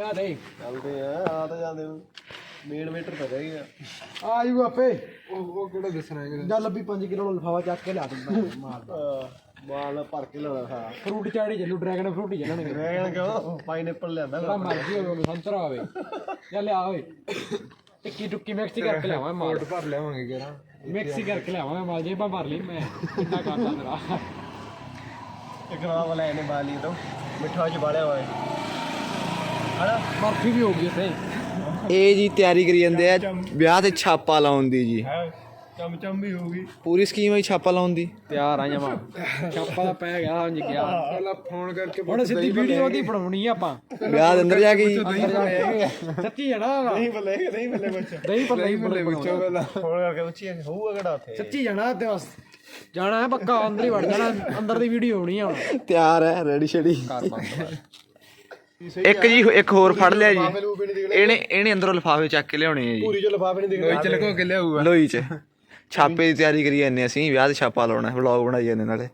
ਆ ਦੇ। ਚੱਲਦੇ ਆ ਆ ਤਾਂ ਜਾਂਦੇ ਮੇਨ ਮੀਟਰ ਤਾਂ ਰਹਿ ਗਿਆ। ਆ ਜੂ ਆਪੇ। ਉਹ ਉਹ ਕਿਹੜਾ ਦੱਸਣਾ ਹੈ ਜਾਂ ਲੱਭੀ 5 ਕਿਲੋ ਲਫਾਵਾ ਚੱਕ ਕੇ ਲਿਆ ਦਿੰਦਾ ਮਾਰ ਆ, ਮਾਲ ਭਰ ਕੇ ਲਾਉਣਾ ਹਾਂ ਫਰੂਟ ਚਾੜੀ ਚੱਲੂ ਡਰੈਗਨ ਫਰੂਟ ਹੀ ਚੱਲਣਗੇ। ਰਹਿਣ ਕਿਉਂ? ਪਾਈਨਐਪਲ ਲਿਆਂਦਾ ਜਿਹੜਾ ਮਰਜ਼ੀ ਹੋਵੇ ਉਹਨੂੰ ਸੰਤਰਾ ਹੋਵੇ ਜਾਂ ਲਿਆ ਓਏ ਟਿੱਕੀ ਟੁੱਕੀ ਮਿਕਸ ਕਰਕੇ ਲਿਆਵਾਂ ਮਾਲ। ਭਰ ਲਿਆਵਾਂਗੇ ਕਿਹੜਾ ਮਿਕਸ ਕਰਕੇ ਲਿਆਵਾਂ ਮਾਲ ਜੇਬਾਂ ਭਰ ਲਈ ਮੈਂ। ਕਿੰਨਾ ਕਰਦਾ ਤੇਰਾ। ਇੱਕ ਨਵਾਂ ਵਾਲਾ ਇਹਨੇ ਬਾਲੀ ਤੋਂ। ਮਿੱਠਾ ਚ ਬਾਲਿਆ ਹੋਇਆ। ਬਰਫੀ ਵੀ ਹੋ ਗਈ ਉੱਥੇ। ਇਹ ਜੀ ਤਿਆਰੀ ਕਰੀ ਜਾਂਦੇ ਆ ਵਿਆਹ ਤੇ ਛਾਪਾ ਲਾਉਣ ਦੀ ਜੀ। ਹੈ ਚਮ ਚਮ ਵੀ ਹੋਊਗੀ ਪੂਰੀ ਸਕੀਮ ਹੈ ਛਾਪਾ ਲਾਉਣ ਦੀ। ਤਿਆਰ ਆ ਜਾਵਾਂ ਛਾਪਾ ਦਾ ਪੈ ਗਿਆ ਹੁਣ ਗਿਆ ਪਹਿਲਾਂ ਫੋਨ ਕਰਕੇ ਹੁਣ ਸਿੱਧੀ ਵੀਡੀਓ ਉਹਦੀ ਬਣਾਉਣੀ ਆ ਆਪਾਂ। ਵਿਆਹ ਦੇ ਅੰਦਰ ਜਾ ਕੇ ਜੀ ਅੰਦਰ ਜਾ ਕੇ। ਸੱਚੀ ਜਾਣਾ ਨਹੀਂ ਬੱਲੇ ਨਹੀਂ ਬੱਲੇ ਬੱਚਾ। ਨਹੀਂ ਪਰ ਨਹੀਂ ਬੱਲੇ ਵਿੱਚੋਂ ਪਹਿਲਾਂ। ਫੋਨ ਕਰਕੇ ਪੁੱਛੀ ਹੋਊਗਾ ਕਿਹੜਾ ਉੱਥੇ? ਸੱਚੀ ਜਾਣਾ ਤੇ ਬਸ। ਜਾਣਾ ਹੈ ਪੱਕਾ ਅੰਦਰ ਹੀ ਵੜ ਜਾਣਾ ਅੰਦਰ ਦੀ ਵੀਡੀਓ ਹੋਣੀ ਆ ਹੁਣ। ਤਿਆਰ ਹੈ ਰੈਡੀ ਛੜੀ ਇੱਕ ਜੀ ਇੱਕ ਹੋਰ ਫੜ ਲਿਆ ਜੀ। ਇਹਨੇ ਇਹਨੇ ਅੰਦਰੋਂ ਲਿਫਾਫੇ ਚੱਕ ਕੇ ਲਿਆਉਣੇ ਆ ਜੀ। ਪੂਰੀ ਚ ਲਫਾਫੇ ਨਹੀਂ ਦਿਖਣਾ। ਕੋਈ ਚਲਕੋ ਕੇ ਲਿਆਊਗਾ। ਲੋਈ ਚ। ਛਾਪੇ ਦੀ ਤਿਆਰੀ ਕਰੀ ਜਾਂਦੇ ਅਸੀਂ ਵਿਆਹ ਤੇ ਛਾਪਾ ਲਾਉਣਾ ਵਲੌਗ ਬਣਾਈ ਜਾਂਦੇ ਨਾਲੇ।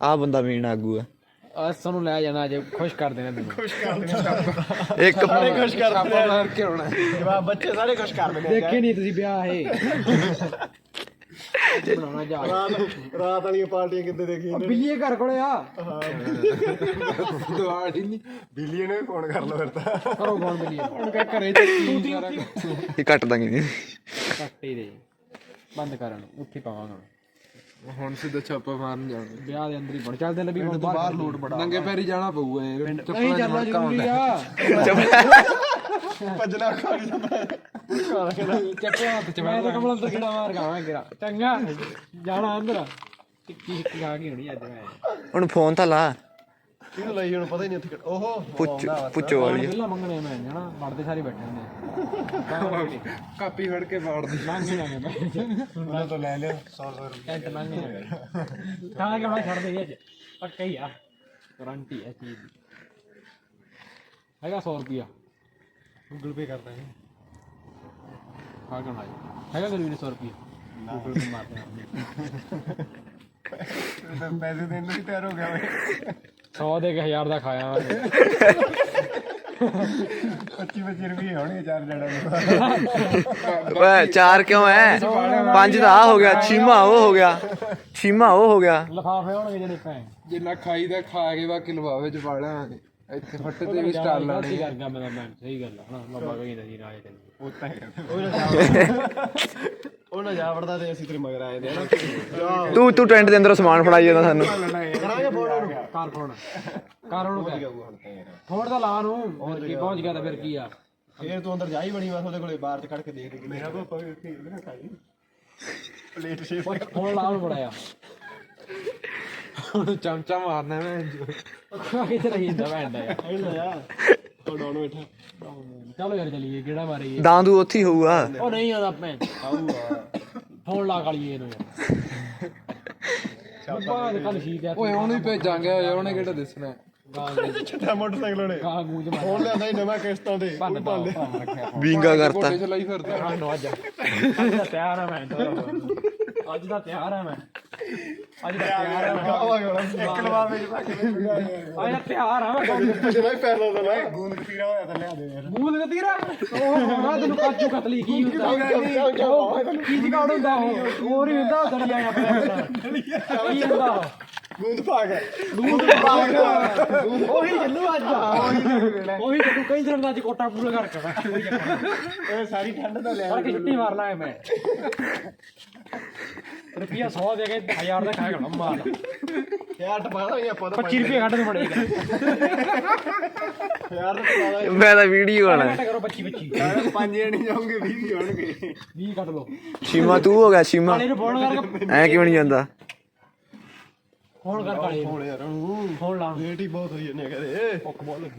ਆਹ ਬੰਦਾ ਮੀਨ ਆਗੂ ਆ। ਅੱਜ ਸਾਨੂੰ ਲੈ ਜਾਣਾ ਅੱਜ ਖੁਸ਼ ਕਰ ਦੇਣਾ ਤੈਨੂੰ। ਇੱਕ ਸਾਰੇ ਖੁਸ਼ ਕਰ ਦਿੰਦੇ ਆ ਮਾਰ ਕੇ ਬੱਚੇ ਸਾਰੇ ਖੁਸ਼ ਕਰ ਆ। ਦੇਖੇ ਨਹੀਂ ਤੁਸੀਂ ਵਿਆਹ ਇਹ। ਬਣਾਉਣਾ ਜਾ ਰਾਤ ਰਾਤ ਵਾਲੀਆਂ ਪਾਰਟੀਆਂ ਕਿੱਦੇ ਦੇਖੀਆਂ ਨੇ? ਬਿੱਲੀਏ ਘਰ ਕੋਲੇ ਆ। ਦੁਆੜ ਹੀ ਨਹੀਂ। ਬਿੱਲੀ ਨੇ ਫੋਨ ਕਰ ਲਓ ਫਿਰ ਤਾਂ। ਕਰੋ ਫੋਨ ਬਿੱਲੀਏ ਹੁਣ ਕਹ ਘਰੇ ਸਾਰਾ ਇਹ ਕੱਟ ਦਾਂਗੇ ਕੱਟੇ ਦੇ। ਬੰਦ ਕਰਨ ਉੱਥੇ ਪਾਵਾਂਗਾ ਹੁਣ। ਸਿੱਧਾ ਛਾਪਾ ਮਾਰਨ ਜਾਣਾ ਵਿਆਹ ਦੇ ਅੰਦਰ ਹੀ ਬਣ ਚੱਲਦੇ ਲੱਭੀ ਹੁਣ ਬਾਹਰ ਲੋਟ ਬੜਾ ਨੰਗੇ ਪੈਰੀ ਜਾਣਾ ਪਊਗਾ ਇਹ ਨਹੀਂ ਚੱਲਣਾ ਜ਼ਰੂਰੀ ਆ। ਭੱਜਣਾ ਖਾਣੀ ਚੱਕਿਆ ਹੱਥ ਚ ਮੈਂ ਤਾਂ ਕਮਲ ਅੰਦਰ ਕਿਹੜਾ ਮਾਰ ਗਾਵਾਂ ਕਿਰਾ ਚੰਗਾ। ਜਾਣਾ ਅੰਦਰ। ਟਿੱਕੀ ਟਿੱਕੀ ਖਾ ਕੇ ਹੋਣੀ ਅੱਜ ਮੈਂ। ਹੁਣ ਫੋਨ ਤਾਂ ਲਾ। ਕਿਹਨੂੰ ਲਈ ਹੁਣ ਪਤਾ ਹੀ ਨਹੀਂ ਉੱਥੇ ਓਹੋ ਪੁੱਛ ਪੁੱਛੋ ਵਾਲੀ। ਪਹਿਲਾਂ ਮੰਗਣੇ ਮੈਂ ਜਾਣਾ ਵੜਦੇ ਸਾਰੇ ਬੈਠੇ ਹੁੰਦੇ ਕਾਪੀ ਫੜ ਕੇ ਪਾੜ ਦੀ। ਲੰਘ ਜਾਣੇ ਮੈਂ। ਉਹਨਾਂ ਤੋਂ ਲੈ ਲਿਓ 100 ਰੁਪਏ। ਟੈਂਟ ਲੰਘ ਹੀ ਜਾਣੇ ਤਾਂ ਕਿ ਮੈਂ ਛੱਡ ਦੇ ਅੱਜ। ਪੱਕਾ ਹੀ ਆ। ਗਾਰੰਟੀ ਹੈ ਚੀਜ਼ ਦੀ। ਹੈਗਾ 100 ਰੁਪਿਆ ਗੂਗਲ ਪੇ ਕਰਦਾ ਹੈ ਹੈਗਾ ਗਰੀਬ ਨੇ 100 ਰੁਪਿਆ ਗੂਗਲ ਤੇ ਮਾਰ ਦੇਣਾ ਪੈਸੇ ਦੇਣ ਨੂੰ ਵੀ ਤਿਆਰ ਹੋ ਗਿਆ 100 ਦੇ ਕੇ 1000 ਦਾ ਖਾਇਆ ਵਾ 25 25 ਰੁਪਏ ਹੋਣਗੇ ਚਾਰ ਜਣਾਂ ਦੇ ਓਏ ਚਾਰ ਕਿਉਂ ਐ? ਪੰਜ ਦਾ ਆ ਹੋ ਗਿਆ ਛੀਮਾ ਉਹ ਹੋ ਗਿਆ। ਛੀਮਾ ਉਹ ਹੋ ਗਿਆ। ਲਫਾਫੇ ਹੋਣਗੇ ਜਿਹੜੇ ਪੈ ਜਿੰਨਾ ਖਾਈ ਦਾ ਖਾ ਕੇ ਬਾਕੀ ਲਵਾਵੇ ਚ ਪਾ ਇੱਥੇ ਫੱਟ ਤੇ ਵੀ ਸਟਾਰ ਲਾਣੇ ਸਹੀ ਕਰ ਗਿਆ ਮੇਰਾ ਮੈਂ ਸਹੀ ਗੱਲ ਆ ਹਾਂ ਬਾਬਾ ਕਹਿੰਦਾ ਜੀ ਰਾਜ ਤੇ ਤਾਂ ਹੈਗਾ ਉਹ ਨਾ ਜਾ ਉਹ ਨਾ ਜਾ ਵੜਦਾ ਤੇ ਅਸੀਂ ਤੇਰੇ ਮਗਰ ਆਏ ਦੇ ਹਨਾ ਤੂੰ ਤੂੰ ਟੈਂਟ ਦੇ ਅੰਦਰੋਂ ਸਮਾਨ ਫੜਾਈ ਜਾਂਦਾ ਸਾਨੂੰ। ਕਰਾਂਗੇ ਫੋਨ ਉਹਨੂੰ। ਕਾਰ ਫੋਨ। ਕਾਰ ਉਹਨੂੰ ਕਹਿ। ਫੋਨ ਤਾਂ ਲਾ ਨੂੰ ਹੋਰ ਕੀ ਪਹੁੰਚ ਗਿਆ ਤਾਂ ਫਿਰ ਕੀ ਆ? ਫੇਰ ਤੂੰ ਅੰਦਰ ਜਾ ਹੀ ਬਣੀ ਬਸ ਉਹਦੇ ਕੋਲੇ ਬਾਹਰ ਤੇ ਖੜ ਕੇ ਦੇਖ ਦੇ ਮੇਰਾ ਪਾਪਾ ਵੀ ਉੱਥੇ ਨਾ ਖਾਈ ਪਲੇਟ ਸ਼ੇਪ ਫੋਨ ਲਾ ਨੂੰ ਬੜਾਇਆ ਹੁਣ ਚਮਚਾ ਮਾਰਨਾ ਮੈਂ। ਕਿੱਥੇ ਰਹੀ ਜਾਂਦਾ ਭੈਣ ਯਾਰ। ਆਈ ਨਾ ਜਾ ਉਹ ਡਾਉਨ ਬੈਠਾ ਚਲੋ ਯਾਰ ਚਲੀਏ ਕਿਹੜਾ ਮਾਰੀਏ? ਦਾਂਦੂ ਉੱਥੇ ਹੀ ਹੋਊਗਾ। ਉਹ ਨਹੀਂ ਆਦਾ ਭੈਣ। ਆਊਗਾ। ਫੋਨ ਲਾ ਕਾਲੀਏ ਇਹਨੂੰ। ਯਾਰ ਬਾਅਦ ਕੱਲ ਸ਼ੀਕ ਆ ਓਏ ਉਹਨੂੰ ਹੀ ਭੇਜਾਂਗੇ ਉਹਨੇ ਕਿਹੜਾ ਦੱਸਣਾ? ਛੱਟਾ ਮੋਟਰਸਾਈਕਲ ਉਹਨੇ। ਗਾਂ ਗੂੰਜ ਮਾਰ। ਫੋਨ ਲਿਆਂਦਾ ਹੀ ਨਵਾਂ ਕਿਸ਼ਤਾਂ ਤੇ। ਭੰਨ ਦਾ ਰੱਖਿਆ। ਵਿੰਗਾ ਕਰਤਾ। ਅੱਜ ਦਾ ਤਿਆਰ ਆ ਮੈਂ। ਅੱਜ ਦਾ ਤਿਆਰ ਆ ਮੈਂ। ਅੱਜ ਦਾ ਤਿਆਰ ਆ ਮੈਂ। ਇੱਕ ਲਵਾ ਵਿੱਚ ਪਾ ਕੇ ਅੱਜ ਦਾ ਤਿਆਰ ਆ ਮੈਂ। ਜਿਹੜਾ ਹੀ ਪੈਰ ਲਾਉਂਦਾ ਨਾ ਗੂੰਦ ਕਤੀਰਾ ਹੋਇਆ ਤਾਂ ਲਿਆ ਦੇ ਯਾਰ। ਮੂਲ ਦੇ ਤੀਰਾ ਉਹ ਹੋਣਾ ਤੈਨੂੰ ਕਾਜੂ ਕਤਲੀ ਕੀ ਹੁੰਦਾ? ਉਹ ਕੀ ਜਗਾੜ ਹੁੰਦਾ ਉਹ? ਹੋਰ ਹੀ ਹੁੰਦਾ ਦਲੀਆ ਆਪਣਾ। ਕੀ ਹੁੰਦਾ ਗੂੰਦ ਪਾ ਕੇ। ਉਹੀ ਚੱਲੂ ਅੱਜ। ਉਹੀ ਚੱਲੂ ਕਈ ਦਿਨ ਦਾ ਅੱਜ ਕੋਟਾ ਪੂਰਾ ਕਰ। ਕਰਨਾ ਇਹ ਸਾਰੀ ਠੰਡ ਤਾਂ ਲਿਆ। ਪਰ ਕਿ ਛੁੱਟੀ ਮਾਰਨਾ ਹੈ ਮੈਂ। ਰੁਪਿਆ 100 ਦੇ ਕੇ 1000 ਦਾ ਖਾ ਕੇ ਮਾਰ ਯਾਰ ਟਪਾ ਦਾ ਆਪਾਂ ਤਾਂ 25 ਰੁਪਏ ਕੱਢ ਦੇ ਬੜੇ ਯਾਰ ਟਪਾ ਦਾ ਮੈਂ ਤਾਂ ਵੀਡੀਓ ਆਣਾ ਕੱਟ ਕਰੋ 25 25 ਪੰਜ ਜਣੇ ਜਾਉਂਗੇ 20 ਹੋਣਗੇ। 20 ਕੱਢ ਲਓ। ਛੀਮਾ ਤੂੰ ਹੋ ਗਿਆ ਕਰਕੇ ਐ ਕਿਉਂ ਨਹੀਂ ਜਾਂਦਾ? ਫੋਨ ਕਰ ਕਾਲੇ ਨੂੰ। ਹੁਣ ਯਾਰ ਉਹਨੂੰ। ਫੋਨ ਲਾ। ਲੇਟ ਹੀ ਬਹੁਤ ਹੋਈ ਜਾਂਦੇ ਕਰੇ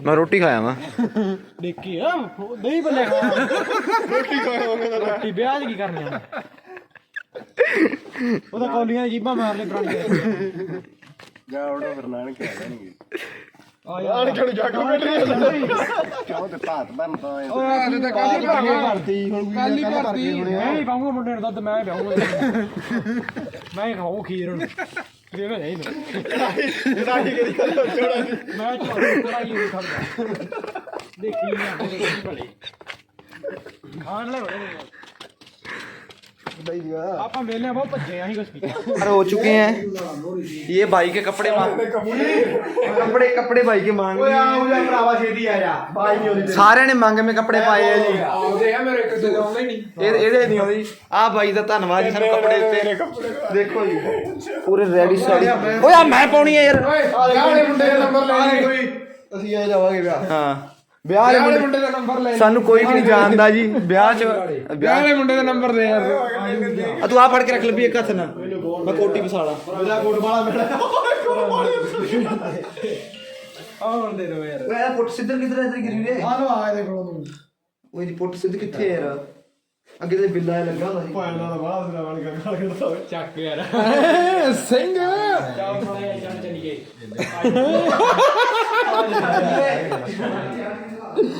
ਮੈਂ ਰੋਟੀ ਖਾਇਆ ਵਾਂ। ਦੇਖੀ ਆ ਨਹੀਂ ਬੱਲੇ ਰੋਟੀ ਖਾਵਾਂਗੇ ਤਾਂ। ਰੋਟੀ ਵਿਆਹ ਕੀ ਕਰਨੀ ਆ? ਉਹਦਾ ਕੌਲੀਆਂ ਜੀਬਾਂ ਮਾਰ ਲੈ ਪੁਰਾਣੀਆਂ ਜਾ ਉਹਦਾ ਫਿਰ ਨਾਨਕ ਆ ਜਾਣਗੇ। ਆ ਯਾਰ ਨੂੰ ਜਾ ਕੇ ਬੈਠੇ ਕਿਉਂ ਤੇ ਭਾਤ ਬਣਦਾ ਹੈ ਓਏ ਆ ਤਾਂ ਕਾਲੀ ਭਰਤੀ ਹੁਣ ਕਾਲੀ ਭਰਤੀ ਮੈਂ ਹੀ ਪਾਉਂਗਾ ਮੁੰਡੇ ਨੂੰ ਦੁੱਧ ਮੈਂ ਹੀ ਪਾਉਂਗਾ ਮੈਂ ਹੀ ਖਾਊ ਖੀਰ ਹੁਣ। ਦੇ ਨਾ ਜਾਈ ਕੜਾਈ ਕਿਹਦੀ ਕਰ ਛੋੜਾ ਮੈਂ ਚੜਾਈ ਨਹੀਂ ਖਾਂਦਾ ਦੇਖੀ ਨਾ ਦੇਖੀ ਭਲੇ ਖਾਣ ਲੈ ਬੜੇ ਨਹੀਂ ਦਿਆ ਆਪਾਂ ਵੇਲੇ ਬਹੁਤ ਭੱਜੇ ਆਂ ਹੀ ਕੁਛ ਕੀਤਾ हो चुके हैं ये भाई के कपड़े मांग कपड़े कपड़े भाई के मांग ਓਏ ਆ ਉਹ ਜਾ ਭਰਾਵਾ ਛੇਤੀ ਆ ਜਾ ਬਾਈ ਨਹੀਂ ਉਹਦੀ ਸਾਰਿਆਂ ਨੇ ਮੰਗੇ ਮੇ ਕੱਪੜੇ ਪਾਏ ਆ ਜੀ ਆਉਂਦੇ ਆ ਮੇਰੇ ਇੱਕ ਦੋ ਆਉਂਦੇ ਹੀ ਨਹੀਂ ਇਹ ਇਹਦੇ ਨਹੀਂ ਆਉਂਦੀ ਆ ਬਾਈ ਦਾ ਧੰਨਵਾਦ ਜੀ ਸਾਨੂੰ ਕੱਪੜੇ ਦਿੱਤੇ ਦੇਖੋ ਜੀ ਪੂਰੇ ਰੈਡੀ ਸੈਡੀ ਓਏ ਆ ਮੈਂ ਪਾਉਣੀ ਆ ਯਾਰ ਵਾਲੇ ਮੁੰਡੇ ਦਾ ਨੰਬਰ ਲੈ ਲਈ ਕੋਈ ਅਸੀਂ ਇਹ ਜਾਵਾਂਗੇ ਵਿਆਹ ਹਾਂ ਵਿਆਹ ਵਾਲੇ ਵਾਲੇ ਮੁੰਡੇ ਦਾ ਨੰਬਰ ਲੈ ਲਈ। ਸਾਨੂੰ ਕੋਈ ਵੀ ਨਹੀਂ ਜਾਣਦਾ ਜੀ। ਵਿਆਹ ਚ ਵਿਆਹ ਵਾਲੇ ਮੁੰਡੇ ਦਾ ਨੰਬਰ ਯਾਰ। ਆ ਤੂੰ ਆ ਫੜ ਕੇ ਰੱਖ ਲੱਭੀ ਇੱਕ ਹੱਥ ਨਾਲ। ਮੈਂ ਕੋਟੀ ਪਸਾਲਾ ਮੇਰਾ ਕੋਟ ਵਾਲਾ ਮੇਰਾ ਆਉਣ ਦੇ ਯਾਰ। ਓਏ ਪੁੱਟ ਸਿੱਧਰ ਕਿੱਧਰ ਇੱਧਰ ਗਿਰੀ ਰੇ ਆ ਲੋ ਆ ਇਹਦੇ ਕੋਲੋਂ ਓਏ ਜੀ ਪੁੱਟ ਸਿੱਧ ਕਿੱਥੇ ਯਾਰ? ਅੱਗੇ ਤੇ ਬਿੱਲਾ ਜਿਹਾ ਲੱਗਾ ਹੁੰਦਾ ਸੀ। ਭਾਂ ਨਾਲ ਬਾਹਰ ਦਾ ਵਾਲੀ ਗੱਲ ਕਰਦਾ ਹੋਵੇ। ਚੱਕ ਯਾਰ। ਸਿੰਘ। ਥੋੜਾ ਜਿਹਾ ਚੱਲ ਚੱਲੀਏ।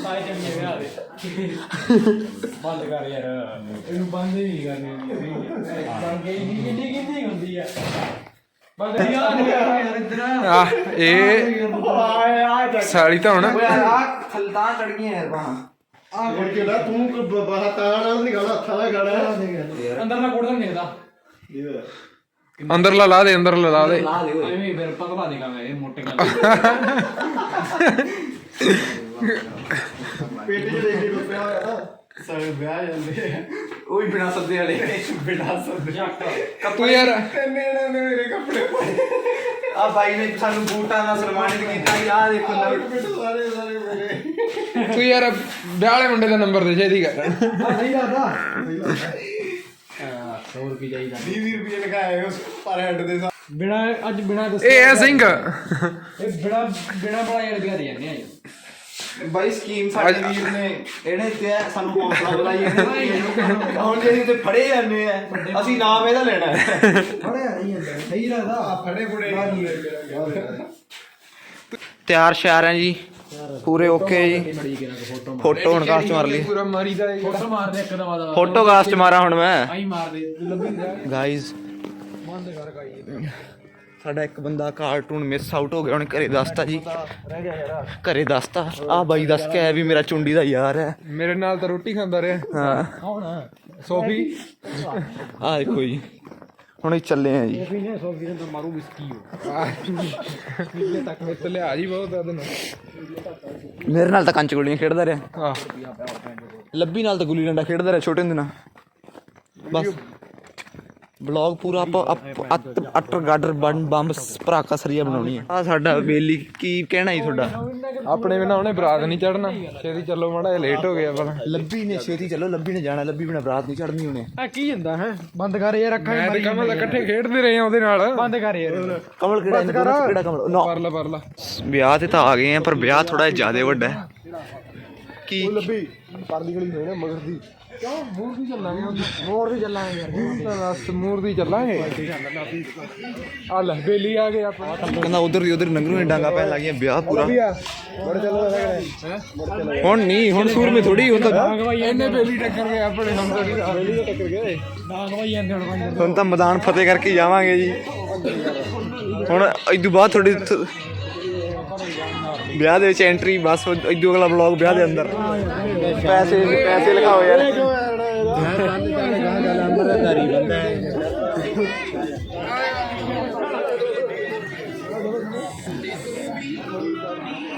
ਆਏ ਚੱਲੀਏ ਵਿਆਹ ਦੇ ਬੰਦ ਕਰ ਯਾਰ। ਇਹਨੂੰ ਬੰਦ ਹੀ ਨਹੀਂ ਕਰਨੀ ਬੰਦ ਗਈ ਨਹੀਂ ਕਿੰਨੀ ਕਿੰਨੀ ਹੁੰਦੀ ਆ? ਬੰਦ ਨਹੀਂ ਯਾਰ ਇੱਧਰ। ਆ ਇਹ ਆਏ ਆ ਸਾਲੀ ਤਾਂ ਹੁਣ। ਓਏ ਆ ਖਲਤਾਂ ਚੜ ਗਈਆਂ ਯਾਰ ਬਾਹਾਂ। ਆ ਮੁੜ ਕੇ ਨਾ ਤੂੰ ਕੋਈ ਬਾਹਰ ਤਾਂ ਨਾਲ ਨਹੀਂ ਗਾਣਾ ਹੱਥਾਂ ਨਾਲ ਗਾਣਾ। ਅੰਦਰ ਨਾ ਕੋੜਦਾ ਨਹੀਂ ਦਿਖਦਾ। ਅੰਦਰਲਾ ਲਾ ਦੇ ਅੰਦਰਲਾ ਲਾ ਦੇ। ਲਾ ਦੇ ਓਏ। ਐਵੇਂ ਫਿਰ ਪਤਲਾ ਮੈਂ ਇਹ ਮੋਟੇ ਗੱਲ ਪੇਟ 'ਚ ਦੇਖ ਰੁਪਿਆ ਹੋਇਆ ਨਾ। ਸਾਰੇ ਵਿਆਹ ਜਾਂਦੇ ਆ। ਉਹ ਵੀ ਬਿਨਾ ਸੱਦੇ ਵਾਲੇ। ਬਿਨਾ ਚੱਕ ਤੂੰ ਯਾਰ। ਤੈਨੇ ਨੇ ਮੇਰੇ ਕੱਪੜੇ ਪਾਏ। ਆ ਬਾਈ ਨੇ ਸਾਨੂੰ ਬੂਟਾਂ ਨਾਲ ਸਨਮਾਨਿਤ ਕੀਤਾ ਜੀ ਆ ਦੇਖੋ ਨਵੀਂ ਸਾਰੇ ਸਾਰੇ ਮੇਰੇ। ਤੂੰ ਯਾਰ ਵਿਆਹ ਵਾਲੇ ਮੁੰਡੇ ਦਾ ਨੰਬਰ ਦੇ ਛੇਤੀ ਕਰ। ਨਹੀਂ ਲੱਗਦਾ 100 ਰੁਪਏ ਚਾਹੀਦਾ। 20 20 ਰੁਪਏ ਲਗਾਏ ਉਸ ਪਰ ਹੈਡ ਦੇ ਸਾਹ। ਬਿਨਾ ਅੱਜ ਬਿਨਾ ਦੱਸੇ ਇਹ ਹੈ ਸਿੰਘ। ਇਹ ਬਿਨਾ ਬਿਨਾ ਬੜਾ ਯਾਰ ਗਿਆ ਦੇ ਜਾਂਦੇ ਆ ਬਾਈ ਸਕੀਮ ਸਾਡੇ ਵੀਰ ਨੇ ਇਹਨੇ ਤੇ ਸਾਨੂੰ ਹੌਸਲਾ ਬੁਲਾਈ ਇਹਨੇ ਹੁਣ ਜੇ ਅਸੀਂ ਤੇ ਫੜੇ ਜਾਂਦੇ ਆ ਅਸੀਂ ਨਾਮ ਇਹਦਾ ਲੈਣਾ ਹੈ। ਫੜਿਆ ਨਹੀਂ ਜਾਂਦਾ ਸਹੀ ਲੱਗਦਾ। ਆ ਫੜੇ ਫੜੇ ਤਿਆਰ ਸ਼ਿਆਰ ਹੈ ਜੀ। ਪੂਰੇ ਓਕੇ ਜੀ। ਫੋਟੋ ਹੁਣ ਕਾਸਟ ਮਾਰ ਲਈ। ਪੂਰਾ ਮਾਰੀਦਾ ਇਹ। ਫੋਟੋ ਮਾਰ ਦੇ ਇੱਕ ਦਵਾ ਫੋਟੋ ਕਾਸਟ ਮਾਰਾ ਹੁਣ ਮੈਂ। ਆਈ ਮਾਰ ਦੇ ਲੱਭੀ ਜਾ ਗਾਇਜ਼ ਬੰਦ ਕਰ ਕਾਈ ਸਾਡਾ ਇੱਕ ਬੰਦਾ ਕਾਰਟੂਨ ਮਿਸ ਆਊਟ ਹੋ ਗਿਆ ਉਹਨੇ ਘਰੇ ਦੱਸਤਾ ਜੀ। ਰਹਿ ਗਿਆ ਯਾਰ ਘਰੇ ਦੱਸਤਾ। ਆ ਬਾਈ ਦੱਸ ਕੇ ਆਇਆ ਵੀ ਮੇਰਾ ਚੁੰਡੀ ਦਾ ਯਾਰ ਹੈ। ਮੇਰੇ ਨਾਲ ਤਾਂ ਰੋਟੀ ਖਾਂਦਾ ਰਿਹਾ। ਹਾਂ। ਕੌਣ ਸੋਫੀ। ਆ ਦੇਖੋ ਜੀ। ਹੁਣ ਇਹ ਚੱਲੇ ਆ ਜੀ। ਵੀ ਨੇ ਸੋ ਤਾਂ ਮਾਰੂ ਵਿਸਕੀ ਹੋ ਨੀਲੇ ਤੱਕ ਤੇ ਲਿਆ ਜੀ ਬਹੁਤ ਆ ਦਿਨ ਮੇਰੇ ਨਾਲ ਤਾਂ ਕੰਚ ਗੁੱਲੀਆਂ ਖੇਡਦਾ ਰਿਹਾ। ਆ ਲੱਭੀ ਨਾਲ ਤਾਂ ਗੁੱਲੀ ਡੰਡਾ ਖੇਡਦਾ ਰਿਹਾ ਛੋਟੇ ਹੁੰਦੇ ਨਾਲ। ਬਸ। ਬਲੌਗ ਪੂਰਾ ਆਪਾਂ ਅਟਰ ਗਾਡਰ ਬੰਨ ਬੰਬ ਭਰਾਕਾ ਸਰੀਆ ਬਣਾਉਣੀ ਹੈ। ਆ ਸਾਡਾ ਵੇਲੀ ਕੀ ਕਹਿਣਾ ਜੀ ਤੁਹਾਡਾ? ਆਪਣੇ ਬਿਨਾ ਉਹਨੇ ਬਰਾਤ ਨਹੀਂ ਚੜਨਾ ਛੇਤੀ ਚੱਲੋ ਮਾੜਾ ਜਿਹਾ ਲੇਟ ਹੋ ਗਿਆ ਪਰ ਲੱਭੀ ਨੇ ਛੇਤੀ ਚੱਲੋ ਲੱਭੀ ਨੇ ਜਾਣਾ ਲੱਭੀ ਬਿਨਾ ਬਰਾਤ ਨਹੀਂ ਚੜਨੀ ਉਹਨੇ। ਆ ਕੀ ਹੁੰਦਾ ਹੈ? ਬੰਦ ਕਰ ਯਾਰ ਅੱਖਾਂ ਮੈਂ ਤੇ ਕਮਲ ਇਕੱਠੇ ਖੇਡਦੇ ਰਹੇ ਆ ਉਹਦੇ ਨਾਲ। ਬੰਦ ਕਰ ਯਾਰ। ਕਮਲ ਕਿਹੜਾ ਕਿਹੜਾ ਕਮਲ? ਨਾ। ਪਰਲਾ ਪਰਲਾ। ਵਿਆਹ ਤੇ ਤਾਂ ਆ ਗਏ ਆ ਪਰ ਵਿਆਹ ਥੋੜਾ ਜ਼ਿਆਦਾ ਵੱਡਾ ਹੈ। ਕੀ ਲੱਭੀ। ਪਰਲੀ ਗਲੀ ਹੋਈ ਨਾ ਮਗਰ ਦੀ। ਕਿਉਂ? ਮੂਰ ਦੀ ਚੱਲਾਂਗੇ ਮੋੜ ਵੀ ਚੱਲਾਂਗੇ ਯਾਰ। ਤਾਂ ਰਸ ਮੂਰ ਦੀ ਚੱਲਾਂਗੇ। ਆ ਲੈ ਬੇਲੀ ਆ ਗਏ ਆਪਾਂ। ਕਹਿੰਦਾ ਉਧਰ ਦੀ ਉਧਰ ਨੰਗਰੂ ਨੇ ਡਾਂਗਾ ਪੈਣ ਲੱਗੀਆਂ ਵਿਆਹ ਪੂਰਾ। ਬੜੇ ਚੱਲੋ ਲੱਗਦਾ ਹੁਣ ਨਹੀਂ ਹੁਣ ਸੂਰ ਮੇ ਥੋੜੀ ਹੁਣ ਤਾਂ ਡਾਂਗ ਭਾਈ ਇਹਨੇ ਬੇਲੀ ਟੱਕਰ ਗਏ ਆਪਣੇ ਹਮ ਥੋੜੀ ਟੱਕਰ ਗਏ। ਡਾਂਗ ਭਾਈ ਜਾਂਦੇ ਹੁਣ ਭਾਈ ਹੁਣ ਤਾਂ ਮੈਦਾਨ ਫਤਿਹ ਕਰਕੇ ਜਾਵਾਂਗੇ ਜੀ। ਹੁਣ ਇਦੋਂ ਬਾਅਦ ਥੋੜੀ ਵਿਆਹ ਦੇ ਵਿੱਚ ਐਂਟਰੀ ਬਸ ਇਦੋਂ ਅਗਲਾ ਵਲੌਗ ਵਿਆਹ ਦੇ ਅੰਦਰ। ਪੈਸੇ ਪੈਸੇ ਲਿਖਾਓ ਯਾਰ।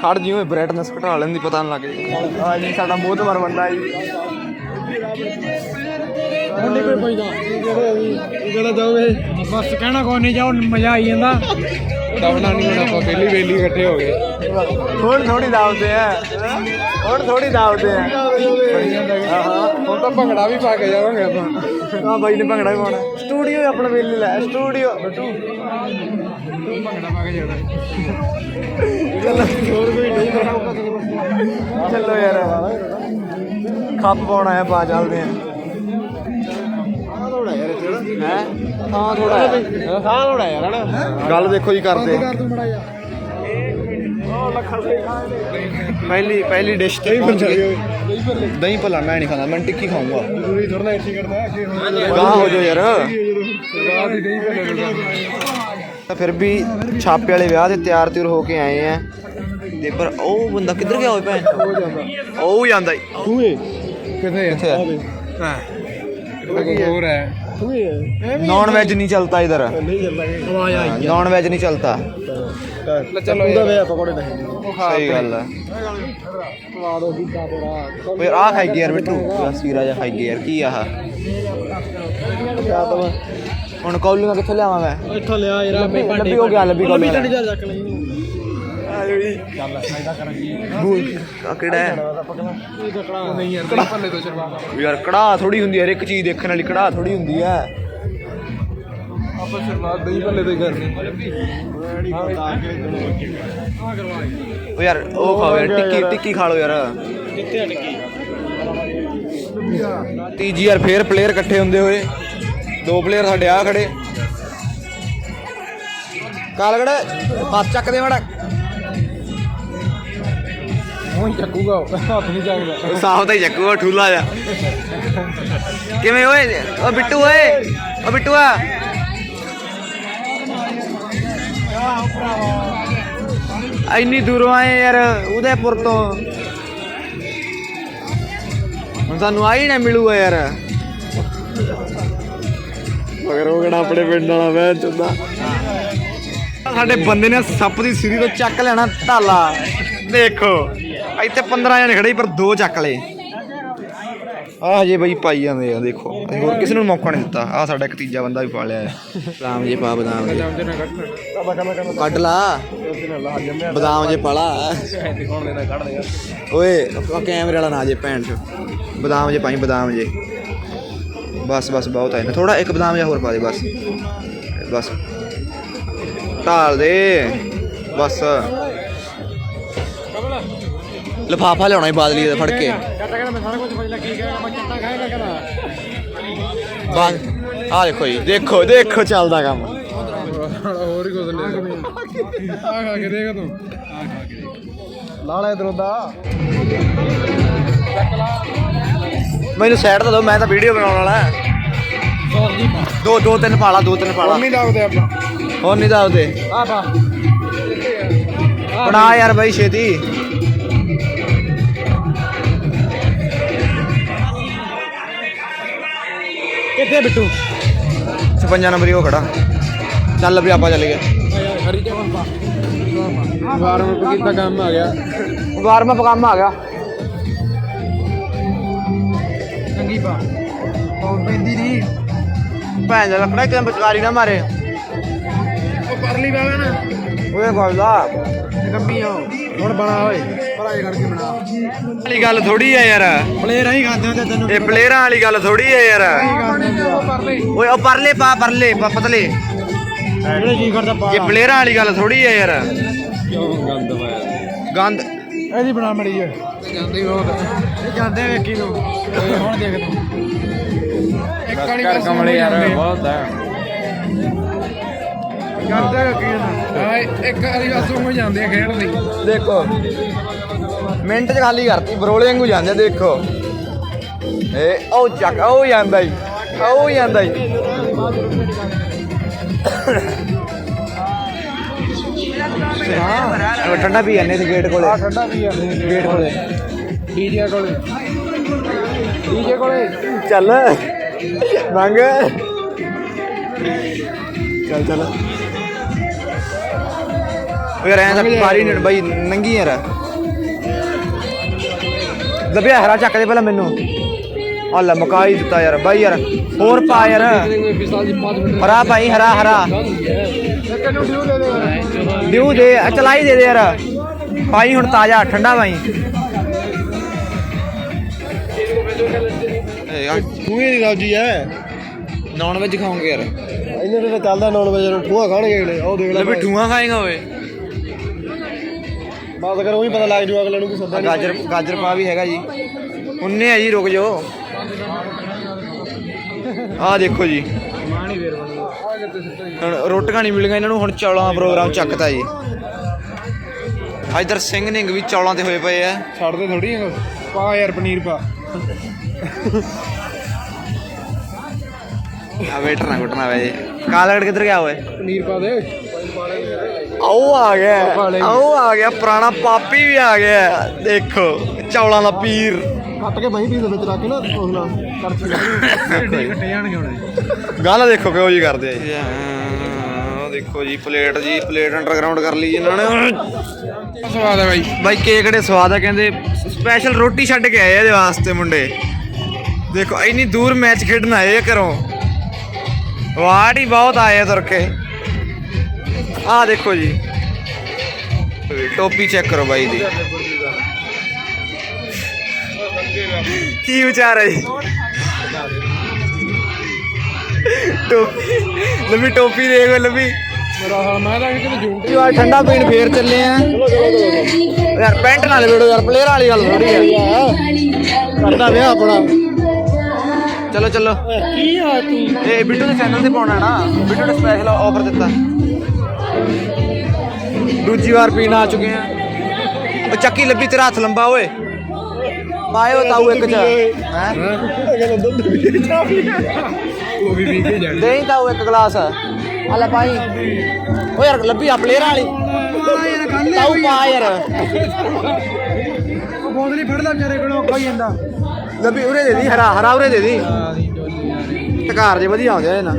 ਖੜ ਜਿਵੇਂ ਬ੍ਰਾਈਟਨੈਸ ਘਟਾ ਲੈਣ ਦੀ ਪਤਾ ਨਹੀਂ ਲੱਗ ਜੀ ਆ ਜੀ ਸਾਡਾ ਮੋਹ ਮਰ ਬੰਦਾ ਜੀ। ਮੁੰਡੇ ਕੋਈ ਪੈਦਾ ਕਿਹੜਾ ਜਾਓਗੇ ਬਸ ਕਹਿਣਾ ਕੋਈ ਨਹੀਂ ਜਾਓ ਮਜ਼ਾ ਆਈ ਜਾਂਦਾ। ਦਵਣਾ ਨਹੀਂ ਹੁਣ ਆਪਾਂ ਬੇਲੀ ਬੇਲੀ ਇਕੱਠੇ ਹੋ ਗਏ। ਹੁਣ ਥੋੜੀ ਦਾਵਦੇ ਆ। ਹੁਣ ਥੋੜੀ ਦਾਵਦੇ ਆ। ਹੁਣ ਤਾਂ ਭੰਗੜਾ ਵੀ ਪਾ ਕੇ ਜਾਵਾਂਗੇ ਆਪਾਂ। ਆ ਬਾਈ ਨੇ ਭੰਗੜਾ ਵੀ ਪਾਉਣਾ। ਸਟੂਡੀਓ ਆਪਣਾ ਵੇਲੇ ਲੈ ਸਟੂਡੀਓ। ਬਟੂ। ਭੰਗੜਾ ਪਾ ਕੇ ਜਾਣਾ। ਚਲੋ ਹੋਰ ਕੋਈ ਨਹੀਂ ਚਲੋ ਯਾਰ। ਖੱਪ ਪਾਉਣਾ ਹੈ ਪਾ ਚੱਲਦੇ ਆ। ਥੋੜਾ ਯਾਰ ਇੱਥੇ ਹੈ? ਹਾਂ ਥੋੜਾ ਹਾਂ ਥੋੜਾ ਯਾਰ। ਹਨਾ ਗੱਲ ਦੇਖੋ ਜੀ ਕਰਦੇ ਜਾ ਪਹਿਲੀ ਪਹਿਲੀ ਡਿਸ਼ ਤੇ ਦਹੀਂ ਭੱਲਾ ਮੈਂ ਨਹੀਂ ਖਾਣਾ ਮੈਂ ਟਿੱਕੀ ਖਾਊਂਗਾ। ਜ਼ਰੂਰੀ ਥੋੜਾ ਨਾ ਇੱਥੇ ਕਰਦਾ ਕਿ ਹੁਣ ਗਾਹ ਹੋ ਜਾਓ ਯਾਰ। ਰਾਤ ਹੀ ਫਿਰ ਵੀ ਛਾਪੇ ਵਾਲੇ ਵਿਆਹ ਤੇ ਤਿਆਰ ਤਿਉਰ ਹੋ ਕੇ ਆਏ ਆ। ਤੇ ਪਰ ਉਹ ਬੰਦਾ ਕਿੱਧਰ ਗਿਆ ਹੋਏ ਭੈਣ? ਉਹ ਜਾਂਦਾ। ਤੂੰ ਏ? ਕਿੱਥੇ ਹੈ। ਹਾਂ ਇਹ ਹੋਰ ਹੈ? ਨਾਨ ਵੈਜ नॉन वेज नहीं ਨਾਨ ਵੈਜ नहीं चलता आवाज आई ਉਹਦਾ ਵੇ ਪਕੌੜੇ ਨਹੀਂ। ਸਹੀ ਗੱਲ ਹੈ ਸਵਾਦ ਉਹਦੀ ਦਾ ਬੜਾ। ਓਏ ਆ ਖਾਈ ਗਿਆ ਯਾਰ ਮਿੱਟੂ ਤਸਵੀਰਾ ਖਾਈ ਗਿਆ ਯਾਰ ਕੀ ਆਹ? ਹੁਣ ਕੌਲੀਆਂ ਕਿੱਥੇ ਲਿਆਵਾਂ ਮੈਂ? ਇੱਥੋਂ ਲਿਆ ਯਾਰ ਲੱਭੀ ਹੋ ਗਿਆ ਲੱਭੀ ਕੌਲੀਆਂ ਲੱਭੀ ਟੰਡੀ ਜਾ ਚੱਕ ਲਈ ਆ ਕਿਹੜਾ ਹੈ ਨਹੀਂ ਯਾਰ ਦਹੀਂ ਭੱਲੇ ਤੋਂ ਸ਼ੁਰੂਆਤ ਯਾਰ ਕੜਾ ਥੋੜੀ ਹੁੰਦੀ ਹੈ ਹਰ ਇੱਕ ਚੀਜ਼ ਦੇਖਣ ਵਾਲੀ ਕੜਾ ਥੋੜੀ ਹੁੰਦੀ ਹੈ। ਆਪਾਂ ਸ਼ੁਰੂਆਤ ਦਹੀਂ ਭੱਲੇ ਤੋਂ ਹੀ ਕਰਨੀ। ਓ ਯਾਰ ਉਹ ਖਾਓ ਯਾਰ ਟਿੱਕੀ ਟਿੱਕੀ ਖਾ ਲਓ ਯਾਰ। ਕਿੱਥੇ ਅਟਕੀ ਤੀਜੀ ਯਾਰ ਫੇਰ ਪਲੇਅਰ ਇਕੱਠੇ ਹੁੰਦੇ ਹੋਏ ਦੋ ਪਲੇਅਰ ਸਾਡੇ ਆ ਖੜੇ। ਕਾਲਗੜ ਹੱਥ ਚੱਕ ਦੇ ਮੜਾ। ਹੁਣ ਚੱਕੂਗਾ ਉਹ, ਹੱਥ ਨਹੀਂ ਚੱਕਦਾ। ਸਾਫ਼ ਤਾਂ ਹੀ ਚੱਕੂਗਾ ਠੂਲਾ ਜਾ ਕਿਵੇਂ ਓਏ? ਓ ਬਿੱਟੂ ਓਏ। ਓ ਬਿੱਟੂਆ ਇੰਨੀ ਦੂਰੋਂ ਆਏ ਯਾਰ ਉਦੈਪੁਰ ਤੋਂ। ਹੁਣ ਸਾਨੂੰ ਆਈ ਨਾ ਮਿਲੂਗਾ ਯਾਰ। ਮਗਰ ਉਹ ਕਿਹੜਾ ਆਪਣੇ ਪਿੰਡ ਵਾਲਾ ਵੈ ਚੁੱਦਾ ਸਾਡੇ ਬੰਦੇ ਨੇ ਸੱਪ ਦੀ ਸਿਰੀ ਤੋਂ ਚੱਕ ਲੈਣਾ ਢਾਲਾ ਦੇਖੋ। ਇੱਥੇ 15 ਜਣੇ ਖੜੇ ਪਰ ਦੋ ਚੱਕ ਲਏ। ਆਹ ਹਜੇ ਬਈ ਪਾਈ ਜਾਂਦੇ ਆ, ਦੇਖੋ। ਅਸੀਂ ਹੋਰ ਕਿਸੇ ਨੂੰ ਮੌਕਾ ਨਹੀਂ ਦਿੱਤਾ। ਆਹ ਸਾਡਾ ਇੱਕ ਤੀਜਾ ਬੰਦਾ ਵੀ ਪਾ ਲਿਆ ਹੈ। ਬਦਾਮ ਜੇ ਪਾ ਬਦਾਮ ਜੇ। ਕੱਢ ਲਾ। ਬਦਾਮ ਜੇ ਪਾਲਾ ਕੌਣ ਓਏ, ਉਹ ਕੈਮਰੇ ਵਾਲਾ ਨਾ ਜੇ ਭੈਣ ਚ। ਬਦਾਮ ਜੇ ਪਾਈ ਬਦਾਮ ਜੇ। ਬਸ ਬਸ, ਬਹੁਤ ਹੈ ਥੋੜਾ ਇੱਕ ਬਦਾਮ ਜਿਹਾ ਹੋਰ ਪਾ ਦੇ, ਬਸ। ਬਸ। ਢਾਲ ਦੇ। ਬਸ। ਲਫਾਫਾ ਲਿਆਉਣਾ ਹੀ ਬਾਦਲੀ ਦਾ ਫੜ ਕੇ। ਕੀ ਬਾਦ ਆ ਦੇਖੋ ਜੀ ਦੇਖੋ ਦੇਖੋ ਚੱਲਦਾ ਕੰਮ। ਹੋਰ ਹੀ ਕੁਝ ਲੈ ਆ ਖਾ ਕੇ ਦੇਖ ਤੂੰ ਲਾ ਲੈ ਇਧਰੋਂ ਦਾ। ਮੈਨੂੰ ਸਾਈਡ ਤਾਂ ਦਿਓ ਮੈਂ ਤਾਂ ਵੀਡੀਓ ਬਣਾਉਣ ਵਾਲਾ। ਦੋ ਦੋ ਤਿੰਨ ਪਾਲਾ ਦੋ ਤਿੰਨ ਪਾਲਾ ਨਹੀਂ ਦੱਸਦੇ ਆਪਾਂ। ਹੋਰ ਨਹੀਂ ਦੱਸਦੇ ਆ ਪਾ। ਬਣਾ ਯਾਰ ਬਾਈ ਛੇਤੀ। ਕਿੱਥੇ ਬਿੱਟੂ। 56 ਨੰਬਰ ਹੀ ਉਹ ਖੜਾ। ਚੱਲ ਵੀ ਆਪਾਂ ਚੱਲ ਗਏ ਹਰੀ ਵਾਰਮ ਅਪ ਕੀਤਾ ਕੰਮ ਆ ਗਿਆ। ਵਾਰਮ ਅਪ ਕੰਮ ਆ ਗਿਆ। ਚੰਗੀ ਪਾ ਹੋਰ ਪੈਂਦੀ ਨਹੀਂ ਭੈਣ ਦਾ ਲੱਕੜਾ ਕਿਤੇ ਬਚਕਾਰੀ ਨਾ ਮਾਰੇ। ਉਹ ਪਰਲੀ ਬਾਵਾ ਨਾ। ਓਏ ਗੋਲਦਾ ਕੰਬੀ ਆ ਹੁਣ ਬਣਾ ਓਏ। ਭਰਾਏ ਕਰਕੇ ਬਣਾ। ਵਾਲੀ ਗੱਲ ਥੋੜੀ ਆ ਯਾਰ। ਪਲੇਅਰ ਆਈ ਖਾਂਦੇ ਹੁੰਦੇ ਤੈਨੂੰ। ਇਹ ਪਲੇਅਰਾਂ ਵਾਲੀ ਗੱਲ ਥੋੜੀ ਆ ਯਾਰ। ਓਏ ਉਹ ਪਰਲੇ ਪਾ ਪਰਲੇ ਪਾ ਪਤਲੇ। ਜਿਹੜੇ ਜੀ ਕਰਦਾ ਪਾ। ਇਹ ਪਲੇਅਰਾਂ ਵਾਲੀ ਗੱਲ ਥੋੜੀ ਆ ਯਾਰ। ਕਿਉਂ ਗੰਦ। ਪਾਇਆ ਗੰਦ ਇਹਦੀ ਬਣਾ ਮੜੀ ਹੈ ਜਾਂਦੇ ਬਹੁਤ ਇਹ ਜਾਂਦੇ ਵੇਖੀ ਨੂੰ। ਹੁਣ ਦੇਖ ਤੂੰ ਇੱਕ ਵਾਲੀ ਕਮਲੇ ਯਾਰ ਬਹੁਤ ਹੈ ਕਰਦੇ ਵੇਖੀ ਨੂੰ ਆ ਇੱਕ ਵਾਲੀ ਬਸ ਉਹ ਜਾਂਦੇ ਆ ਖੇਡ ਲਈ। ਦੇਖੋ ਮਿੰਟ ਚ ਖਾਲੀ ਕਰਤੀ ਬਰੋਲੇ ਵਾਂਗੂ ਜਾਂਦੇ ਦੇਖੋ। ਏ ਉਹ ਚੱਕ ਉਹ ਜਾਂਦਾ ਈ ਉਹ ਜਾਂਦਾ ਈ ਹਾਂ ਠੰਡਾ ਪੀ ਜਾਂਦੇ ਤੇ ਗੇਟ ਕੋਲੇ। ਠੰਡਾ ਵੀ ਆ ਗੇਟ ਕੋਲੇ। ਡੀਜੇ ਕੋਲੇ। ਡੀਜੇ ਕੋਲੇ। ਚੱਲ। ਮੰਗ ਚੱਲ ਚੱਲ। ਓਏ ਰਹਿਣ ਦਾ ਪਾਰੀ ਨਹੀਂ ਬਾਈ ਨੰਗੀ ਯਾਰ। ਦਬਿਆ ਹਰਾ ਚੱਕ ਦੇ ਪਹਿਲਾਂ ਮੈਨੂੰ। ਆ ਲੈ ਮਕਾਈ ਦਿੱਤਾ ਯਾਰ। ਬਾਈ ਯਾਰ ਹੋਰ ਪਾ ਯਾਰ। ਪਿਸਤਾਲ ਦੀ 5 ਮਿੰਟ ਹਰਾ ਭਾਈ ਹਰਾ ਹਰਾ। ਤੈਨੂੰ ਡਿਊ ਦੇ ਦੇ ਦਿਉ ਦੇ ਆ ਚਲਾਈ ਦੇ ਦੇ ਯਾਰ। ਭਾਈ ਹੁਣ ਤਾਜ਼ਾ ਠੰਡਾ ਭਾਈ। ਤੂੰ ਦੀ ਸਬਜ਼ੀ ਐ। ਨੌਨ ਵੈਜ ਖਾਉਂਗੇ ਯਾਰ। ਇਹਨੇ ਤੇ ਚੱਲਦਾ 9 ਵਜੇ ਨੂੰ ਠੂਆ ਖਾਣਗੇ ਅਗਲੇ। ਉਹ ਦੇਖ ਲੈ ਲੈ ਠੂਆ ਖਾਏਗਾ ਓਏ। ਬਾਤ ਕਰ ਉਹੀ ਪਤਾ ਲੱਗ ਜੂ ਅਗਲੇ ਨੂੰ ਕਿ ਸੱਦਾ ਨਹੀਂ ਗਾਜਰ ਗਾਜਰ ਪਾ ਵੀ ਹੈਗਾ ਜੀ। ਉੰਨੇ ਆ ਜੀ ਰੁਕ ਜਾਓ। ਆਹ ਦੇਖੋ ਜੀ। ਹੁਣ ਰੋਟੀਆਂ ਨਹੀਂ ਮਿਲੀਆਂ ਇਹਨਾਂ ਨੂੰ ਹੁਣ ਚੌਲਾਂ ਦਾ ਪ੍ਰੋਗਰਾਮ ਚੱਕਤਾ ਜੀ। ਇਧਰ ਸਿੰਘ ਨਿੰਗ ਵੀ ਚੌਲਾਂ ਤੇ ਹੋਏ ਪਏ ਆ। ਛੱਡਦੇ ਥੋੜੀ ਪਾ ਯਾਰ ਪਨੀਰ ਪਾ। ਆ ਵੇਟਰ ਨਾ ਘਟਣਾ ਵੇ ਕਾਲਗੜ ਕਿੱਧਰ ਗਿਆ ਓਏ? ਪਨੀਰ ਪਾ ਦੇ। ਆਓ ਆ ਗਿਆ। ਆਓ ਆ ਗਿਆ ਪੁਰਾਣਾ ਪਾਪੀ ਵੀ ਆ ਗਿਆ। ਦੇਖੋ ਚੌਲਾਂ ਦਾ ਪੀਰ। ਕੱਟ ਕੇ ਬਹੀਂ ਪੀਸ ਦੇ ਵਿੱਚ ਰੱਖ ਕੇ ਨਾ ਉਸ ਨਾਲ ਕਰਛੀ ਕੱਟੇ ਜਾਣਗੇ ਹੁਣ ਗਾਣਾ ਦੇਖੋ ਕਿਹੋ ਜੀ ਕਰਦੇ ਆ ਜੀ। ਆਹ ਦੇਖੋ ਜੀ ਪਲੇਟ ਜੀ ਪਲੇਟ ਅੰਡਰਗਰਾਉਂਡ ਕਰ ਲਈ ਇਹਨਾਂ ਨੇ। ਸਵਾਦ ਹੈ ਬਾਈ। ਬਾਈ ਕੇਕ ਕਿਹੜੇ ਸਵਾਦ ਆ ਕਹਿੰਦੇ ਸਪੈਸ਼ਲ ਰੋਟੀ ਛੱਡ ਕੇ ਆਏ ਆ ਇਹਦੇ ਵਾਸਤੇ ਮੁੰਡੇ। ਦੇਖੋ ਇੰਨੀ ਦੂਰ ਮੈਚ ਖੇਡਣ ਆਏ ਆ ਘਰੋਂ। ਵਾਟ ਹੀ ਬਹੁਤ ਆਏ ਆ ਤੁਰ ਕੇ। ਆਹ ਦੇਖੋ ਜੀ। ਟੋਪੀ ਚੈੱਕ ਕਰੋ ਬਾਈ ਦੀ। ਕੀ ਵਿਚਾਰ ਹੈ ਜੀ? ਟੋਪੀ ਲੰਮੀ ਟੋਪੀ ਦੇਖੋ ਲੰਮੀ। ਠੰਡਾ ਪੀਣ ਫੇਰ ਚੱਲੇ ਆ। ਯਾਰ ਪੈਂਟ ਨਾਲ ਵੇੜੋ ਯਾਰ ਪਲੇਅਰ ਵਾਲੀ ਗੱਲ ਥੋੜੀ ਆ। ਕਰਦਾ ਵਿਆਹ ਆਪਣਾ। ਚਲੋ ਚਲੋ। ਕੀ ਆ ਤੂੰ? ਇਹ ਬਿੱਟੂ ਦੇ ਚੈਨਲ ਤੇ ਪਾਉਣਾ ਨਾ। ਬਿੱਟੂ ਨੇ ਸਪੈਸ਼ਲ ਆਫਰ ਦਿੱਤਾ। ਦੂਜੀ ਵਾਰ ਪੀਣ ਆ ਚੁੱਕੇ ਆ। ਉਹ ਚੱਕੀ ਲੱਭੀ ਤੇਰਾ ਹੱਥ ਲੰਬਾ ਓਏ। ਪਾਇਓ ਤਾਊ ਇੱਕ ਚ। ਹੈ ਉਹ ਵੀ ਵੀ ਕੇ ਜਾਣ ਦੇਈ ਤਾਊ ਇੱਕ ਗਲਾਸ। ਆ ਪਾਈ। ਓ ਯਾਰ ਲੱਭੀ ਆ ਪਲੇਅਰ ਵਾਲੀ। ਤਾਊ ਪਾ ਯਾਰ। ਬੋਤਲ ਹੀ ਫੜ ਲੈ ਵਿਚਾਰੇ ਕੋਲੋਂ ਕੋਈ ਜਾਂਦਾ ਲੱਭੀ, ਉਰੇ ਦੇ ਦੀ, ਹਰਾ ਹਰਾ ਉਰੇ ਦੇ ਦੀ। ਟਕਾਰ ਜੇ ਵਧੀਆ ਆਉਂਦੇ ਆ ਨਾ।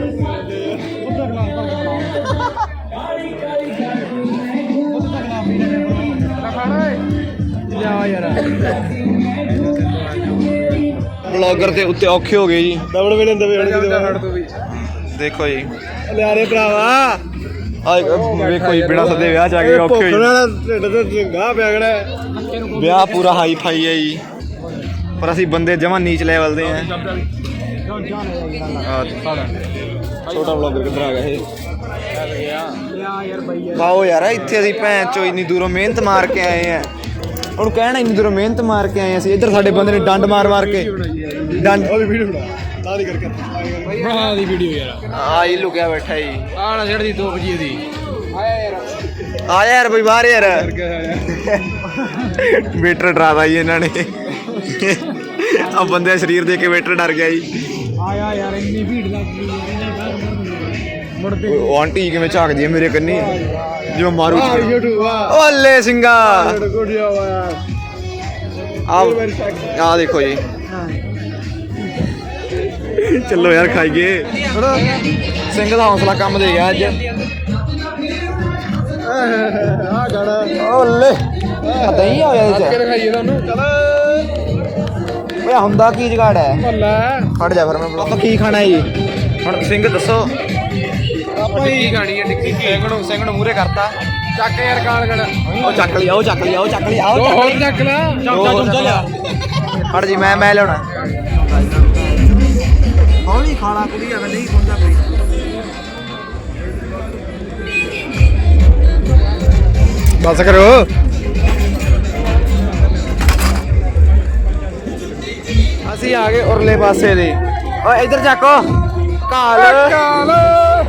ਯਾਰ। ਬਲੌਗਰ ਤੇ ਉੱਤੇ ਔਖੇ ਹੋ ਗਏ ਜੀ। ਦਬੜ ਵੇਲੇ ਦਵੇ ਹੁਣ ਕਿਤੇ ਤੋਂ ਵੀ। ਦੇਖੋ ਜੀ। ਲਿਆ ਰੇ ਭਰਾਵਾ ਆ ਵੇਖੋ ਜੀ ਬਿਨਾ ਸਦੇ ਵਿਆਹ ਚ ਆ ਕੇ ਔਖੇ ਭੁੱਖ ਹੋਈ ਨਾਲ ਢਿੱਡ ਤੇ ਗਾਹ ਪਿਆ ਖੜਾ ਵਿਆਹ ਪੂਰਾ ਹਾਈ ਫਾਈ ਹੈ ਜੀ। ਪਰ ਅਸੀਂ ਬੰਦੇ ਜਮਾ ਨੀਚ ਲੈਵਲ ਦੇ ਆ ਛੋਟਾ ਬਲੌਗਰ ਕਿੱਧਰ ਆ ਗਿਆ ਇਹ? ਬਾਓ ਯਾਰ ਇੱਥੇ ਅਸੀਂ ਭੈਣ ਚੋ ਇੰਨੀ ਦੂਰੋਂ ਮਿਹਨਤ ਮਾਰ ਕੇ ਆਏ ਆ। ਹੁਣ ਕਹਿਣਾ ਇੰਨੀ ਦੂਰੋਂ ਮਿਹਨਤ ਮਾਰ ਕੇ ਆਏ ਅਸੀਂ। ਇੱਧਰ ਸਾਡੇ ਬੰਦੇ ਨੇ ਡੰਡ ਮਾਰ ਮਾਰ ਕੇ। ਡੰਡ ਉਹਦੀ ਵੀਡੀਓ ਬਣਾ। ਤਾਂ ਨਹੀਂ ਕਰਕੇ। ਬਣਾ ਦੀ ਵੀਡੀਓ ਯਾਰ। ਆ ਹੀ ਲੁਕਿਆ ਬੈਠਾ ਜੀ। ਆਹ ਨਾ ਛੱਡ ਦੀ 2 ਵਜੇ ਦੀ। ਆਇਆ ਯਾਰ ਆ ਯਾਰ ਬਈ ਬਾਹਰ ਯਾਰ। ਵੇਟਰ ਡਰਾਦਾ ਜੀ। ਇਹਨਾਂ ਨੇ। ਆ ਬੰਦੇ ਦਾ ਸਰੀਰ ਦੇਖ ਕੇ ਵੇਟਰ ਡਰ ਗਿਆ ਜੀ। ਆਇਆ ਯਾਰ ਇੰਨੀ ਭੀੜ ਲੱਗ ਗਈ। ਮੁੜਦੇ ਉਹ ਆਂਟੀ ਕਿਵੇਂ ਝਾਕਦੀ ਹੈ ਮੇਰੇ ਕੰਨੀ। ਜਿਵੇਂ ਮਾਰੂ ਆ ਆ ਓਲੇ ਸਿੰਘਾ ਆ। ਆ ਦੇਖੋ ਜੀ। ਚੱਲੋ ਯਾਰ ਖਾਈਏ। ਸਿੰਘ ਦਾ ਹੌਸਲਾ ਕੰਮ ਦੇ ਗਿਆ ਅੱਜ। ਆ ਗਾਣਾ। ਓਲੇ। ਦਹੀਂ ਹੋਇਆ ਇਹਦੇ ਚ। ਦਿਖਾਈਏ ਤੁਹਾਨੂੰ? ਓਏ ਹੁੰਦਾ ਕੀ ਜਗਾੜ ਹੈ? ਲੈ ਖੜ ਜਾ ਫਿਰ ਮੈਂ ਆਪਾਂ ਕੀ ਖਾਣਾ ਹੈ ਜੀ? ਹੁਣ ਸਿੰਘ ਦੱਸੋ। ਆਪਾਂ ਕੀ ਗਾਣੀ ਹੈ ਟਿੱਕੀ ਸਿੰਘ ਨੂੰ ਸਿੰਘ ਨੂੰ ਮੂਰੇ ਕਰਤਾ। ਚੱਕ ਯਾਰ ਕਾਲ ਗੜ ਉਹ ਚੱਕ ਲਿਆ ਉਹ ਚੱਕ ਲਿਆ ਉਹ ਚੱਕ ਲਿਆ ਦੋ ਉਹ ਹੋਰ ਚੱਕ ਲੈ। ਚਮਚਾ ਚਮਚਾ ਲਿਆ ਫੜ ਜੀ ਮੈਂ ਮੈਂ ਲਿਆਉਣਾ। ਹੌਲੀ ਖਾਣਾ ਕੁੜੀ ਅਗਰ ਨਹੀਂ ਖੁੰਦਾ ਕੋਈ। ਬਸ ਕਰੋ। ਅਸੀਂ ਆ ਗਏ ਉਰਲੇ ਪਾਸੇ ਦੇ। ਓਏ ਇੱਧਰ ਚੱਕੋ। ਕਾਲ।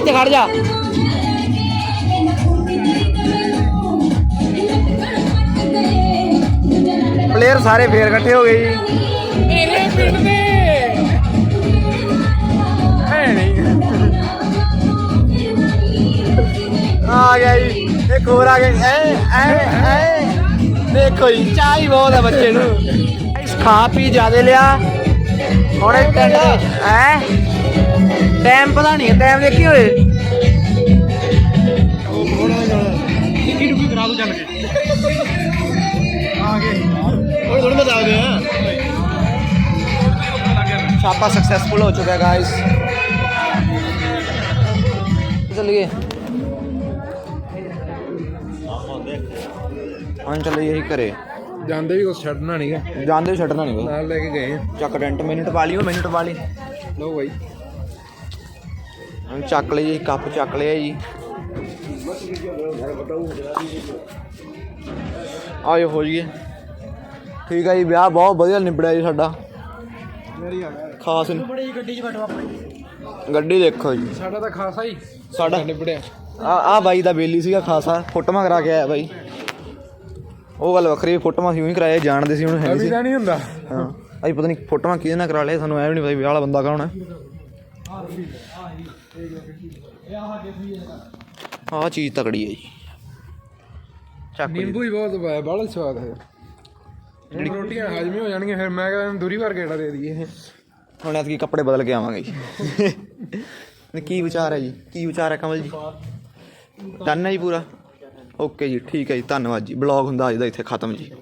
ਤੇ ਖੜ ਜਾ। ਪਲੇਅਰ ਸਾਰੇ ਫੇਰ ਇਕੱਠੇ ਹੋ ਗਏ ਜੀ। ਮੇਰੇ ਪਿੰਡ ਦੇ। ਹੈ ਨਹੀਂ। ਆ ਗਿਆ ਜੀ। ਇੱਕ ਹੋਰ ਆ ਗਿਆ ਐ ਐ ਐ। ਦੇਖੋ ਜੀ ਚਾਹ ਹੀ ਬਹੁਤ ਹੈ ਬੱਚੇ ਨੂੰ। ਇਸ ਖਾ ਪੀ ਜਿਆਦੇ ਲਿਆ। ਹੁਣ ਇਹ ਐ ਟਾਈਮ ਪਤਾ ਨਹੀਂ ਟਾਈਮ ਦੇਖੀ ਹੋਏ। ਟਿੱਕੀ ਟੁੱਕੀ ਕਰਾ ਦੋ ਚੱਲ ਕੇ ਉਹ ਥੋੜਾ ਬਤਾ ਆ ਛਾਪਾ ਸਕਸੈਸਫੁਲ ਹੋ ਚੁੱਕਾ ਹੈ ਗਾਇਸ ਚਲਿਏ। ਹਾਂ ਚੱਲੀਏ ਹੀ ਘਰੇ। ਜਾਂਦੇ ਵੀ ਕੁਛ ਛੱਡਣਾ ਨਹੀਂਗਾ ਜਾਂਦੇ ਵੀ ਛੱਡਣਾ ਨਹੀਂ ਨਾਲ ਲੈ ਕੇ ਗਏ ਚੱਕ ਟੈਂਟ ਮਿੰਟ ਪਾ ਲਿਓ ਮਿੰਟ ਪਾ ਲਈ। ਲੋ ਬਾਈ। ਚੱਕ ਲਈ ਜੀ ਕੱਪ ਚੱਕ ਲਿਆ ਜੀ। ਆਇਓ ਹੋ ਜੀਏ ਠੀਕ ਹੈ ਜੀ ਵਿਆਹ ਬਹੁਤ ਵਧੀਆ ਨਿਬੜਿਆ ਜੀ ਸਾਡਾ। ਖਾਸ ਬੜੀ ਗੱਡੀ 'ਚ ਬੈਠੋ ਆਪਣੇ ਗੱਡੀ ਦੇਖੋ ਜੀ। ਸਾਡਾ ਤਾਂ ਖਾਸਾ ਹੀ। ਸਾਡਾ ਨਿਬੜਿਆ। ਆ ਆ ਬਾਈ ਦਾ ਬੇਲੀ ਸੀਗਾ ਖਾਸਾ ਫੋਟੋਆਂ ਕਰਾ ਕੇ ਆਇਆ ਬਾਈ। ਉਹ ਗੱਲ ਵੱਖਰੀ ਫੋਟੋਆਂ ਸੀ ਉਹੀ ਕਰਾਇਆ ਜਾਣਦੇ ਸੀ ਉਹਨੂੰ ਹੈ ਨਹੀਂ ਸੀ। ਹੁੰਦਾ। ਹਾਂ ਅਸੀਂ ਪਤਾ ਨਹੀਂ ਫੋਟੋਆਂ ਕਿਹਦੇ ਨਾਲ ਕਰਾ ਲਿਆ ਸਾਨੂੰ ਐ ਵੀ ਨਹੀਂ ਪਤਾ ਵਿਆਹ ਵਾਲਾ ਬੰਦਾ ਕੌਣ ਹੈ। ਆਹ ਚੀਜ਼ ਤਕੜੀ ਹੈ ਜੀ। ਚੱਕ ਜੀ। ਨਿੰਬੂ ਹੀ ਬਹੁਤ ਪਾਇਆ ਬੜਾ ਸਵਾਦ ਹੈ। ਜਿਹੜੀ ਰੋਟੀਆਂ ਹਾਜ਼ਮੇ ਹੋ ਜਾਣਗੀਆਂ ਫਿਰ ਮੈਂ ਕਹਿੰਦਾ ਦੂਰੀ ਵਾਰ ਗੇੜਾ ਦੇ ਦਈਏ। ਹੁਣ ਐਤਕੀ ਕੱਪੜੇ ਬਦਲ ਕੇ ਆਵਾਂਗੇ ਜੀ। ਨਹੀਂ, ਕੀ ਵਿਚਾਰ ਹੈ ਜੀ? ਕੀ ਵਿਚਾਰ ਹੈ ਕਮਲ ਜੀ? ਡਨ ਹੈ ਜੀ ਪੂਰਾ? ਓਕੇ ਜੀ ਠੀਕ ਹੈ ਜੀ ਧੰਨਵਾਦ ਜੀ। ਬਲੌਗ ਹੁੰਦਾ ਅੱਜ ਦਾ ਇੱਥੇ ਖਤਮ ਜੀ।